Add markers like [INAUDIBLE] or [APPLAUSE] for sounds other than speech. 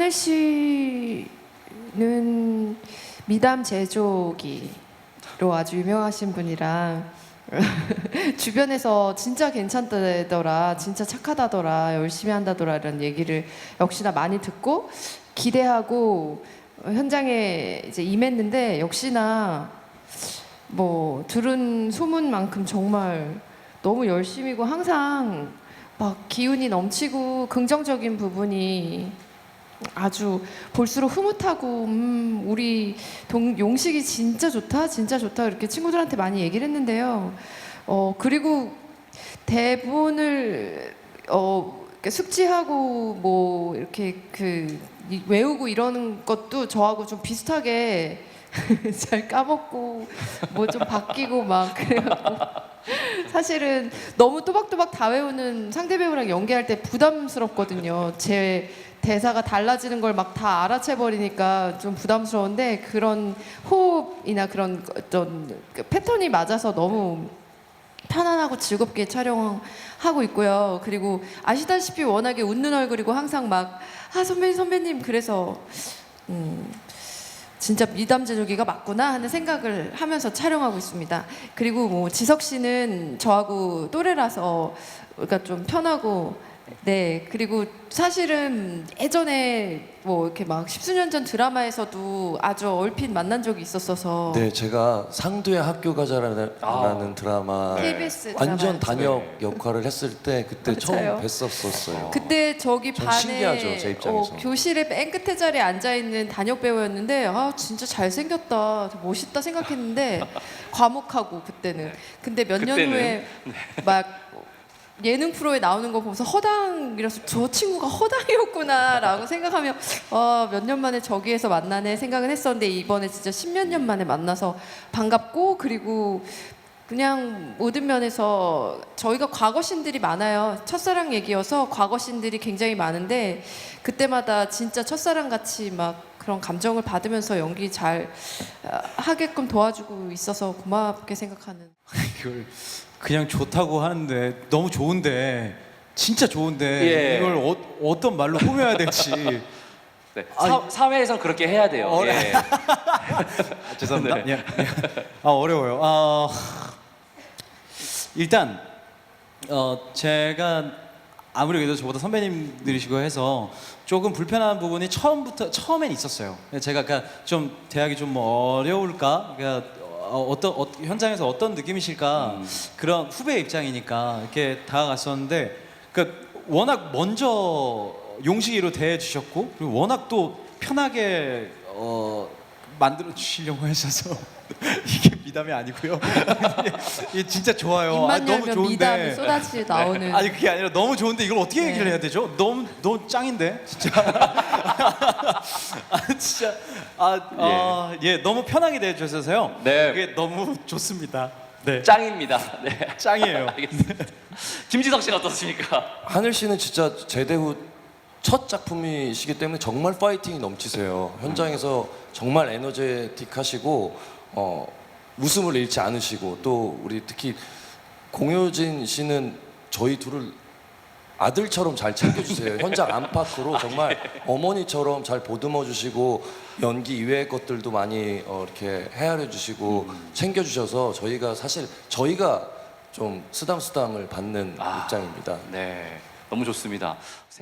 하늘 씨는 미담 제조기로 아주 유명하신 분이라 [LAUGHS] 주변에서 진짜 괜찮다더라, 진짜 착하다더라, 열심히 한다더라 이런 얘기를 역시나 많이 듣고 기대하고 현장에 이제 임했는데 역시나 뭐 들은 소문만큼 정말 너무 열심이고 항상 막 기운이 넘치고 긍정적인 부분이 아주 볼수록 흐뭇하고 음 우리 동, 용식이 진짜 좋다 진짜 좋다 이렇게 친구들한테 많이 얘기를 했는데요 어 그리고 대본을 어 숙지하고 뭐 이렇게 그 이- 외우고 이러는 것도 저하고 좀 비슷하게 [LAUGHS] 잘 까먹고 뭐 좀 바뀌고 막 그래갖고 사실은 너무 또박또박 다 외우는 상대 배우랑 연기할 때 부담스럽거든요. 제 대사가 달라지는 걸 막 다 알아채 버리니까 좀 부담스러운데 그런 호흡이나 그런 어떤 그 패턴이 맞아서 너무 편안하고 즐겁게 촬영하고 있고요. 그리고 아시다시피 워낙에 웃는 얼굴이고 항상 막 아 선배님 선배님 그래서 음 진짜 미담 제조기가 맞구나 하는 생각을 하면서 촬영하고 있습니다. 그리고 뭐 지석 씨는 저하고 또래라서 그러니까 좀 편하고 네 그리고 사실은 예전에 뭐 이렇게 막 십수년 전 드라마에서도 아주 얼핏 만난 적이 있었어서 네, 제가 상두의 학교 가자라는 아. 드라마 KBS 완전 드라마였죠. 단역 역할을 했을 때 그때 맞아요. 처음 뵀었었어요. 그때 저기 전 반에 신기하죠, 제 입장에서. 어, 교실의 맨 끝에 자리에 앉아 있는 단역 배우였는데 아 진짜 잘생겼다 멋있다 생각했는데 [LAUGHS] 과묵하고 그때는 근데 몇 년 그때는. 후에 [LAUGHS] 막 예능 프로에 나오는 거 보면서 허당이라서 저 친구가 허당이었구나라고 생각하며 어, 몇 년 만에 저기에서 만나네 생각은 했었는데 이번에 진짜 십몇 년 만에 만나서 반갑고 그리고 그냥 모든 면에서 저희가 과거 신들이 많아요. 첫사랑 얘기여서 과거 신들이 굉장히 많은데 그때마다 진짜 첫사랑 같이 막 그런 감정을 받으면서 연기 잘 아, 하게끔 도와주고 있어서 고맙게 생각하는. [LAUGHS] 이걸 그냥 좋다고 하는데 너무 좋은데 진짜 좋은데 예. 이걸 어, 어떤 말로 꾸며야 될지 [LAUGHS] 네. 사, 사회에선 그렇게 해야 돼요. 어려- 예. 아, [LAUGHS] 죄송합니다. 예. 아 어려워요. 아 일단 어 제가 아무리 그래도 저보다 선배님들이시고 해서 조금 불편한 부분이 처음부터 처음엔 있었어요. 제가 그러니까 좀 대학이 좀 어려울까? 그러니까 어, 어떤 어, 현장에서 어떤 느낌이실까? 음. 그런 후배 입장이니까 이렇게 다가갔었는데 그러니까 워낙 먼저 용식이로 대해 주셨고 그리고 워낙 또 편하게 어, 만들어 주시려고 하셔서 [LAUGHS] 이게 미담이 아니고요. 이게 진짜 좋아요. 아, 입만 너무 열면 미담이 좋은데. 쏟아지 나오는. 아니 그게 아니라 너무 좋은데 이걸 어떻게 네. 얘기를 해야 되죠? 너무 너무 짱인데 진짜. [LAUGHS] 아 진짜 아예 너무 편하게 대해주셔서요. 네. 그게 너무 좋습니다. 네 짱입니다. 네. 짱이에요. 알겠습니다. 김지석 씨는 어떻습니까? 하늘 씨는 진짜 제대 후 첫 작품이시기 때문에 정말 파이팅이 넘치세요. 현장에서 정말 에너제틱하시고 어, 웃음을 잃지 않으시고 또 우리 특히 공효진 씨는 저희 둘을 아들처럼 잘 챙겨주세요. 현장 안팎으로 정말 어머니처럼 잘 보듬어 주시고 연기 이외의 것들도 많이 어, 이렇게 헤아려 주시고 챙겨주셔서 저희가 사실 저희가 좀 쓰담쓰담을 받는 아. 입장입니다. 네. 너무 좋습니다.